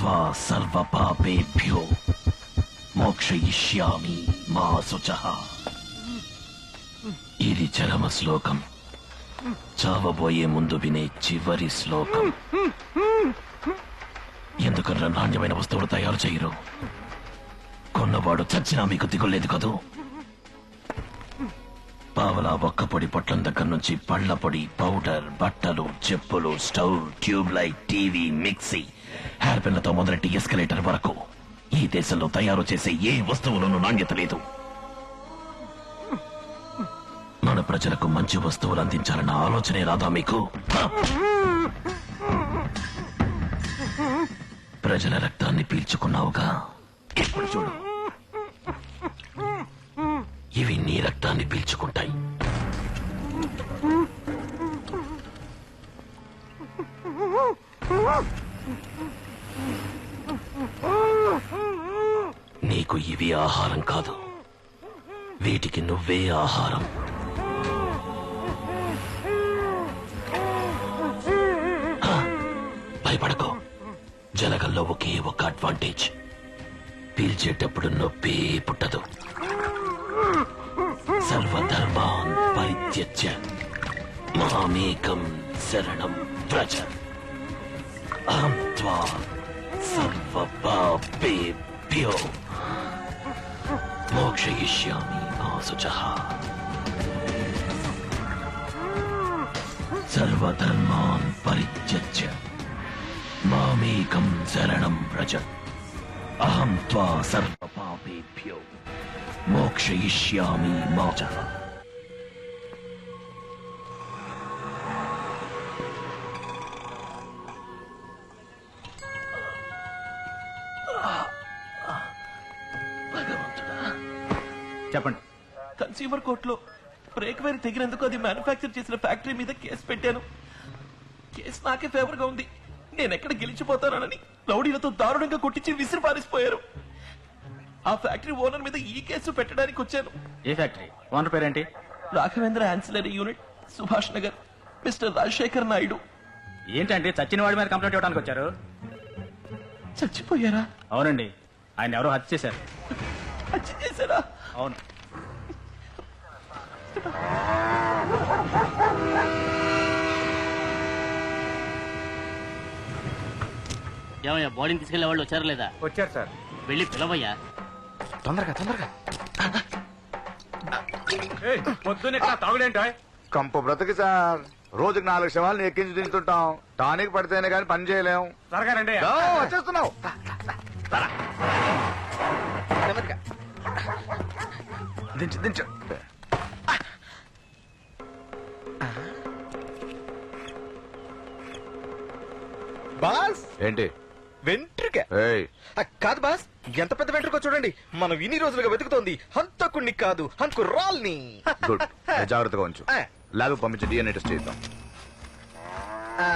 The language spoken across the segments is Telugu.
అహం సర్వ పాపేభ్యో మోక్షయిష్యామి మా శుచః ఇది చరమ శ్లోకం చావబోయే ముందు వినే చివరి శ్లోకం ఎందుకన్నా నాణ్యమైన వస్తువులు తయారు చేయరు? కొన్నవాడు చచ్చినా మీకు దిగులేదు కదూ? పావలా ఒక్క పొడి పొట్లం దగ్గర నుంచి పళ్ళ పొడి పౌడర్ బట్టలు చెప్పులు stove tube light TV mixie hair పిన్లతో మొదలెట్టి ఎస్కలేటర్ వరకు. ఈ దేశంలో తయారు చేసే ఏ వస్తువులోనూ నాణ్యత లేదు. మన ప్రజలకు మంచి వస్తువులు అందించాలన్న ఆలోచనే రాదా మీకు? ప్రజల రక్తాన్ని పీల్చుకున్నావుగా. ఇప్పుడు చూడు. ఇవి నీ రక్తాన్ని పీల్చుకుంటాయి. నీకు ఇవి ఆహారం కాదు. వీటికి నువ్వే ఆహారం. భయపడకో. జలగల్లో ఒకే ఒక అడ్వాంటేజ్ పీల్చేటప్పుడు నొప్పి పుట్టదు. సర్వధర్మాన్ పరిత్యజ్య మామేకం శరణం వ్రజ అహం త్వా సర్వపాపేభ్యో మోక్షయిష్యామి మా సర్వధర్మాన్ పరిత్యజ్య మామేకం శరణం వ్రజ అహం త్వా సర్వ మోచ భగవంతుడా చెప్పండి. కన్స్యూమర్ కోర్టులో బ్రేక్ వైర్ తెగినందుకు అది మ్యానుఫ్యాక్చర్ చేసిన ఫ్యాక్టరీ మీద కేసు పెట్టాను. కేసు నాకే ఫేవర్గా ఉంది. నేను ఎక్కడ గెలిచిపోతానని రౌడీలతో దారుణంగా కొట్టించి విసిరి పారిసిపోయారు. ఆ ఫ్యాక్టరీ ఓనర్ మీద ఈ కేసు పెట్టడానికి వచ్చాను. ఏ ఫ్యాక్టరీ? ఓనర్ పేరేంటి? Raghavendra ancillary unit Subhash Nagar mister Rajasekhar Naidu. ఏంటంటే చచ్చిన వాడి మీద కంప్లైంట్ ఇవ్వడానికి వచ్చారు? చచ్చిపోయారా? అవునండి. ఆయన ఎవరో హత్య చేశారు. హత్య చేశారా? అవును. ఏమయ్యా బాడీని తీసుకెళ్ళే వాళ్ళు వచ్చారా లేదా? వచ్చారు సార్. వెళ్ళి పిలవయ్యా. తొందరగా తొందరగా. పొద్దున్న ఎట్లా తాగుడేంటో కంపు బ్రతుకు సార్. రోజుకి నాలుగు శవాలను ఎక్కించి తింటుంటాం. టానిక్ పడితేనే కానీ పని చేయలేం. త్వరగా రండి. వచ్చేస్తున్నావు. దించు దించు. బాస్? ఏంటి? వెంట్రుక. కాదు బాస్. ఎంత పెద్ద వెంట్రుక చూడండి. మనం ఇన్ని రోజులుగా వెతుకుతోంది. హంతకుణ్ణి కాదు హంకు రాల్ని. గుడ్. జాగ్రత్తగా ఉంచు. ఆ. ల్యాబ్ పంపించి డిఎన్ఏ టెస్ట్ చేద్దాం ఆ,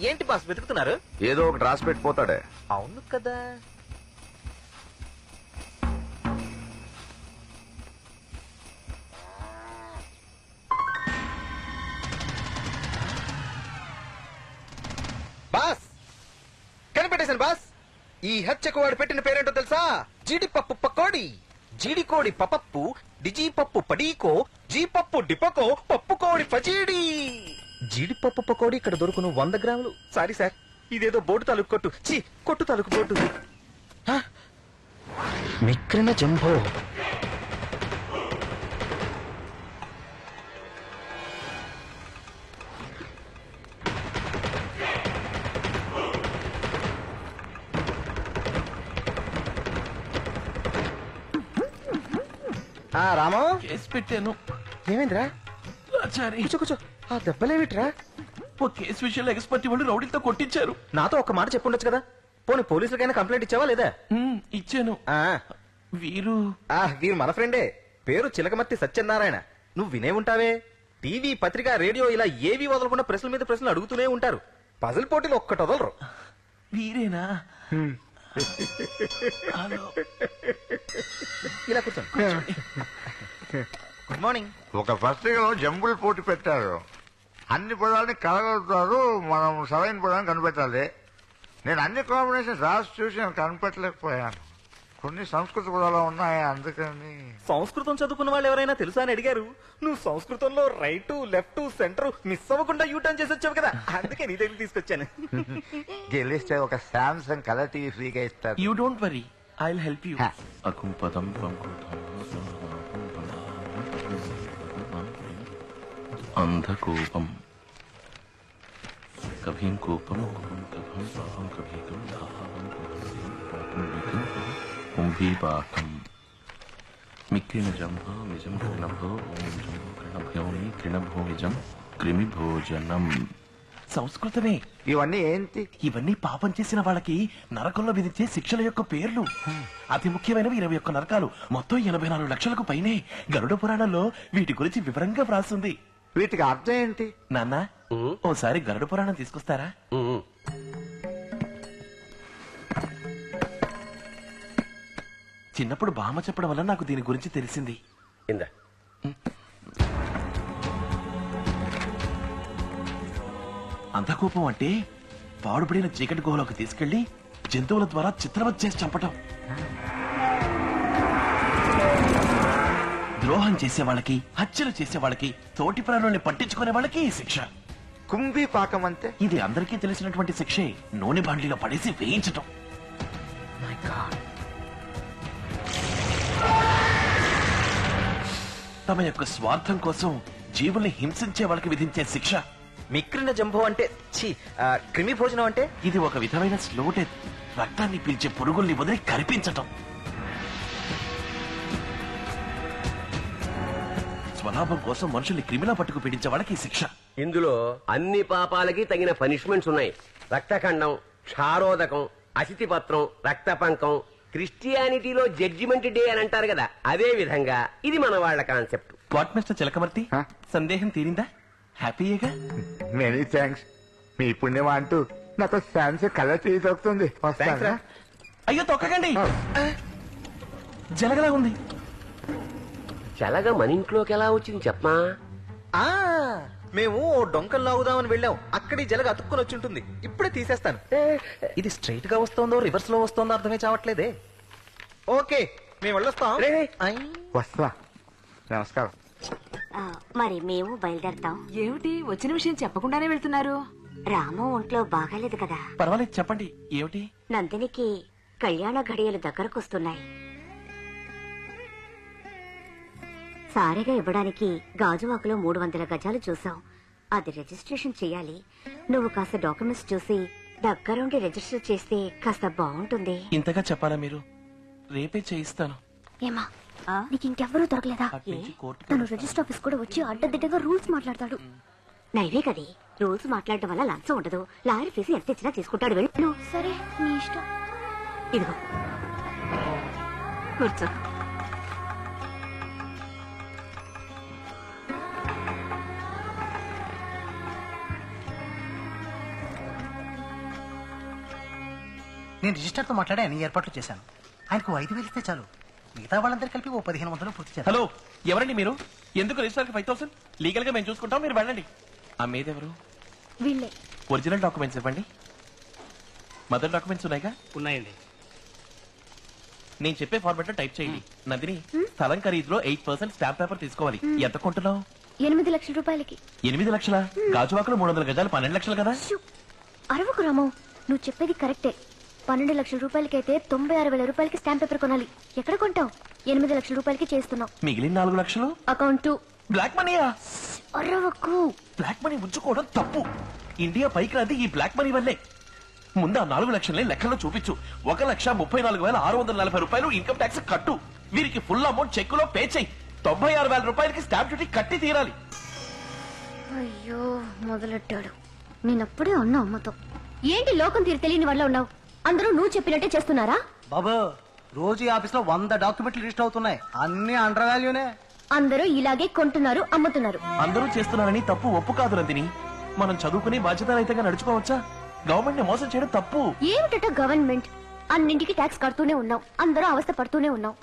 ఏంటి బాస్ వెతుకుతున్నారు? ఏదో ఒకటి రాసి పెట్టిపోతాడే అవును కదా. బాస్! కనిపెట్టేశాను బాస్! ఈ హత్యకు వాడు పెట్టిన పేరేంటో తెలుసా? జీడిపప్పు పకోడి. జీడికోడి పపప్పు డిజీపప్పు పడీకో జీపప్పు డిపకో పప్పు కోడి పచీడి. జీడిపప్పు పకోడి ఇక్కడ దొరుకును వంద గ్రాములు. సారీ సార్ ఇదేదో బోటు తాలూకు కొట్టు. ఛీ కొట్టు తాలూకు బోటు. హ? జంభో పెట్టాను. ఏమైందిరా? కూర్చో కూర్చో. ఆ దెబ్బలేమిట్రా ఓ కేసు విషయంలో ఎక్స్పర్ట్ వాళ్ళు రౌడీలతో కొట్టించారు. నాతో ఒక మాట చెప్పుండొచ్చు కదా? పోనీ పోలీసులకైనా కంప్లైంట్ ఇచ్చావా లేదా? ఇచ్చాను. ఆ, వీరు ఆ, వీరు మన ఫ్రెండే. పేరు చిలకమర్తి సత్యనారాయణ. నువ్వు వినే ఉంటావే? టీవీ పత్రిక రేడియో ఇలా ఏవి వదలకుండా ప్రశ్నల మీద ప్రశ్నలు అడుగుతూనే ఉంటారు. పజిల్ పోటీలు ఒక్కటి వదలరు. వీరేనా? హలో. ఇలా కూర్చోండి. గుడ్ మార్నింగ్ ఒక పత్రికలో జంబుల్ పోటీ పెట్టారు. అన్ని పదాలని కలగలుగుతారు మనం సరైన పదాన్ని కనిపెట్టాలి. నేను అన్ని కాంబినేషన్స్ రాసి చూసి నేను కనిపెట్టలేకపోయాను. కొన్ని సంస్కృత పదాలు ఉన్నాయి అందుకని. సంస్కృతం చదువుకున్న వాళ్ళు ఎవరైనా తెలుసా అని అడిగారు? నువ్వు సంస్కృతంలో రైట్ లెఫ్ట్ సెంటర్ మిస్ అవ్వకుండా యూటర్న్ చేసి వచ్చావు కదా? అందుకే నీ దగ్గర తీసుకొచ్చాను. గెలిస్తే ఒక శాంసంగ్ కలర్ టీవీ ఫ్రీగా ఇస్తారు. You don't worry I will help you హ. అకుంపదం అంధకూపం. కభీం కూపం కభం పాపం కభీకం దాహం కుంభీపాకం మిక్కిన జంభో నిజం కృణభో ఓం జంభో కృణభయోమి కృణభోజం క్రిమిభోజనం సంస్కృతమే. ఇవన్నీ ఏంటి? ఇవన్నీ పాపం చేసిన వాళ్ళకి నరకంలో విధించే శిక్షల యొక్క పేర్లు. అతి ముఖ్యమైనవి ఇరవై ఒక్క నరకాలు. మొత్తం ఎనభై నాలుగు లక్షలకు పైనే. గరుడ పురాణంలో వీటి గురించి వివరంగా వ్రాస్తుంది వీటికి అర్థం ఏంటి? నాన్న ఓసారి గరుడ పురాణం తీసుకొస్తారా? చిన్నప్పుడు బామ్మ చెప్పడం వల్ల నాకు దీని గురించి తెలిసింది. ఇందా. అంధకూపం అంటే పాడుపడిన చీకటి గుహలోకి తీసుకెళ్ళి జంతువుల ద్వారా చిత్రవత్ చేసి చంపటం. ద్రోహం చేసే వాళ్ళకి హత్యలు చేసే వాళ్ళకి తోటి ప్రాణుల్ని పట్టించుకునే వాళ్ళకి ఈ శిక్ష. కుంభీ పాకం అంటే? ఇది అందరికీ తెలిసినటువంటి శిక్షే. నూనె బాండ్లీలో పడేసి వేయించటం. తమ యొక్క స్వార్థం కోసం జీవుల్ని హింసించే వాళ్ళకి విధించే శిక్ష. మిక్రిన జంబో అంటే ఛీ ఆ, క్రిమి భోజనం అంటే? ఇది ఒక విధమైన స్లో డెత్ రక్తాన్ని పీల్చే పురుగుల్ని వదిలి కరిపించటం. స్వలాభం కోసం మనుషుల్ని క్రిమిలా పట్టుకు పీడించే వాళ్ళకి శిక్ష. ఇందులో అన్ని పాపాలకి తగిన పనిష్మెంట్స్ ఉన్నాయి. రక్తఖండం క్షారోదకం అసితిపత్రం రక్తపంకం. క్రిస్టియానిటీలో జడ్జిమెంట్ డే అని అంటారు కదా అదే విధంగా ఇది మన వాళ్ళ కాన్సెప్ట్. What mister Chilakamarthi? సందేహం తీరిందా? హ్యాపీయేగా మెనీ థ్యాంక్స్ మీ పుణ్యం అంటూ నాకు శాంసంగ్ కలర్ టీవీ దొరుకుతుంది వస్తాను. అయ్యో తొక్కకండి. జలగలా ఉంది చలగా మన ఇంట్లోకి ఎలా వచ్చింది చెప్పమా? ఆ మేము ఓ డొంకలు లాగుదామని వెళ్ళాం. అక్కడి జలగ అతుక్కుని వచ్చి ఉంటుంది. ఇప్పుడే తీసేస్తాను. ఇది స్ట్రైట్గా వస్తుందో రివర్స్లో వస్తుందో అర్థమే చావట్లేదే. ఓకే మేము వెళ్ళొస్తాం. రే. ఐ. వస్తా నమస్కారం. ఆ, మరి మేము బయలుదేరతాం. ఏమిటి? వచ్చిన విషయం చెప్పకుండానే వెళ్తున్నారు. రాము ఒంట్లో బాగాలేదు కదా. పర్వాలేదు చెప్పండి. ఏమిటి? నందినికి కళ్యాణ ఘడియలు దగ్గరకొస్తున్నాయి. సారిగా ఇవ్వడానికి గాజువాకలో మూడు వందల గజాలు చూసాం అది రిజిస్ట్రేషన్ చేయాలి. నువ్వు కాస్త డాక్యుమెంట్స్ చూసి దగ్గరుండి రిజిస్టర్ చేస్తే కాస్త బాగుంటుంది. ఇంతగా చెప్పాలా మీరు? రేపే చేయిస్తాను. ఏమా? నీకు ఇంకెవ్వరూ దొరకలేదా? తను రిజిస్టర్ ఆఫీస్ కూడా వచ్చి అడ్డదిడ్డగా రూల్స్ మాట్లాడతాడు. నైవే కది రోజు మాట్లాడటం వల్ల లంచం ఉండదు. లారీ ఫీజు ఎంత ఇచ్చినా తీసుకుంటాడు వెళ్ళు. సరే నీ ఇష్టం. ఇదిగో. కూర్చో. నేను రిజిస్టర్తో మాట్లాడి అన్ని ఏర్పాట్లు చేశాను. ఆయనకు ఐదు వేలు ఇస్తే చాలు. మిగతా వాళ్ళందరూ కలిపి ఓ పదిహేను వందలు పూర్తి చేస్తాను హలో ఎవరండి మీరు? ఎందుకు రిజిస్టర్ ఫైవ్ థౌసండ్ లీగల్గా మేము చూసుకుంటాం మీరు వెళ్ళండి. అమ్మేదెవరు వీళ్ళే. ఒరిజినల్ డాక్యుమెంట్స్ ఇవ్వండి. మదర్ డాక్యుమెంట్స్ ఉన్నాయిగా? ఉన్నాయండి. నేను చెప్పే ఫార్మాట్లో టైప్ చేయండి నందిని స్థలం ఖరీదులో ఎయిట్ పర్సెంట్ స్టాంప్ పేపర్ తీసుకోవాలి. ఎంత కొంటున్నావు ఎనిమిది లక్షల రూపాయలకి. ఎనిమిది లక్షల? గాజువాకలు మూడు వందల గజాలు పన్నెండు లక్షలు కదా! అరవకు రాము. నువ్వు చెప్పేది కరెక్టే. పన్నెండు లక్షల రూపాయలకైతే తొంభై ఆరు వేల రూపాయలకి స్టాంప్ పేపర్ కొనాలి. ఎక్కడ కొంటావు ఎనిమిది లక్షల రూపాయలకి చేస్తున్నావు మిగిలిన నాలుగు లక్షలు? అకౌంట్. బ్లాక్ మనీయా? అరవకు. బ్లాక్ మనీ ఉంచుకోవడం తప్పు. ఇండియా పైకి రాది ఈ బ్లాక్ మనీ వల్లే. ముందు ఆ నాలుగు లక్షల్ని లెక్కల్లో చూపించు. ఒక లక్ష ముప్పై నాలుగు వేల ఆరు వందల నలభై రూపాయలు ఇన్కమ్ ట్యాక్స్ కట్టు. వీరికి ఫుల్ అమౌంట్ చెక్కులో పే చేయి. తొంభై ఆరు వేల రూపాయలకి స్టాంప్ డ్యూటీ కట్టి తీరాలి. అయ్యో మొదలెట్టాడు. నేనప్పుడే అన్నా అమ్మతో. ఏంటి లోకం తీరు తెలియని వల్ల ఉన్నావు? అందరూ నువ్వు చెప్పినట్టే చేస్తున్నారా? బాబు రోజు ఈ ఆఫీస్లో వంద డాక్యుమెంట్లు రిజిస్టర్ అవుతున్నాయి. అన్ని అండర్ వాల్యూనే. అందరూ ఇలాగే కొంటున్నారు అమ్ముతున్నారు. అందరూ చేస్తున్నారని తప్పు ఒప్పు కాదు నందిని. మనం చదువుకుని బాధ్యతారహితంగా నడుచుకోవచ్చా? గవర్నమెంట్ని మోసం చేయడం తప్పు. ఏమిటట గవర్నమెంట్? అన్నింటికి ట్యాక్స్ కడుతూనే ఉన్నాం. అందరూ అవస్థ పడుతూనే ఉన్నాం.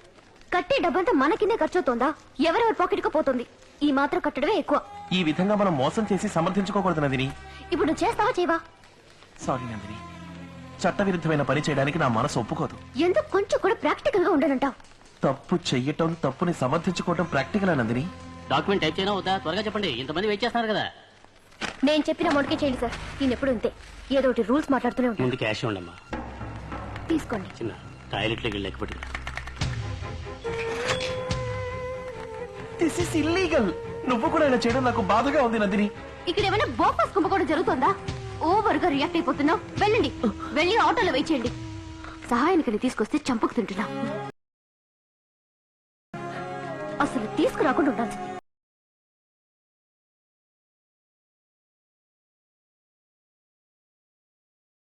కట్టే డబ్బంతా మన కిందే ఖర్చు అవుతోందా ఎవరెవరి పాకెట్కు పోతుంది? ఈ మాత్రం కట్టడమే ఎక్కువ. ఈ విధంగా మనం మోసం చేసి సమర్థించుకోకూడదు నందిని. ఇప్పుడు నువ్వు చేస్తావా చేయవా? సారీ నందిని. చట్టవిరుద్ధమైన పని చేయడానికి నా మనసు ఒప్పుకోదు. ఎందుకు కొంచెం కూడా ప్రాక్టికల్గా ఉండనంటావు? తప్పు చెయ్యటం తప్పుని సమర్థించుకోవటం ప్రాక్టికల్ నందిని? డాక్యుమెంట్ టైప్ చేయనా వద్దా? త్వరగా చెప్పండి. ఇంతమంది వెయిట్ చేస్తున్నారు కదా. నేను చెప్పిన అమౌంట్కే చేయండి సార్. నేను ఎప్పుడు ఇంతే. ఏదో ఒకటి రూల్స్ మాట్లాడుతూనే ఉంటాను. ముందు క్యాష్ ఉండమ్మా. తీసుకోండి. చిన్న టాయిలెట్లోకి వెళ్ళి లెక్క పెట్టుకురా దిస్ ఇస్ ఇల్లీగల్ నువ్వు కూడా ఇలా చేయడం నాకు బాధగా ఉంది నందిని. ఇక్కడ ఏమైనా బోపాస్ కుంభకోణం జరుగుతోందా? ఓవర్గా రియాక్ట్ అయిపోతున్నావు. వెళ్ళండి. వెళ్ళి ఆటోలో వేచేయండి చేయండి. సహాయానికి తీసుకొస్తే చంపుకు తింటున్నా. అసలు తీసుకురాకుండా ఉండాల్సింది.